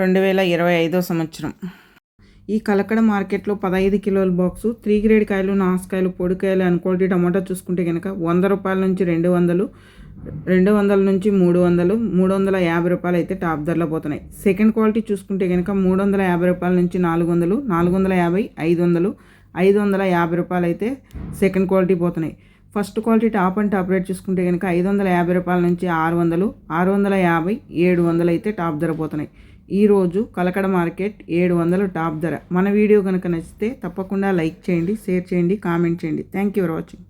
రెండు వేల ఇరవై ఐదో సంవత్సరం. ఈ కలకడ మార్కెట్లో పదహైదు కిలోల బాక్సు త్రీ గ్రేడ్ కాయలు నాసుకాయలు పొడికాయలు అని క్వాలిటీ టమాటా చూసుకుంటే కనుక వంద రూపాయల నుంచి రెండు వందలు రెండు వందల నుంచి మూడు వందలు మూడు వందల యాభై రూపాయలు అయితే టాప్ ధరలో పోతున్నాయి. సెకండ్ క్వాలిటీ చూసుకుంటే కనుక మూడు వందల యాభై రూపాయల నుంచి నాలుగు వందలు నాలుగు వందల యాభై ఐదు వందలు ఐదు వందల యాభై రూపాయలు అయితే సెకండ్ క్వాలిటీ పోతున్నాయి. First quality top and top rate చూసుకుంటే కనుక ఐదు వందల యాభై రూపాయల నుంచి ఆరు వందలు ఆరు వందల యాభై ఏడు వందలు అయితే టాప్ ధర పోతున్నాయి. ఈరోజు కలకడ మార్కెట్ ఏడు వందలు టాప్ ధర. మన వీడియో కనుక నచ్చితే తప్పకుండా లైక్ చేయండి షేర్ చేయండి కామెంట్ చేయండి. Thank you for watching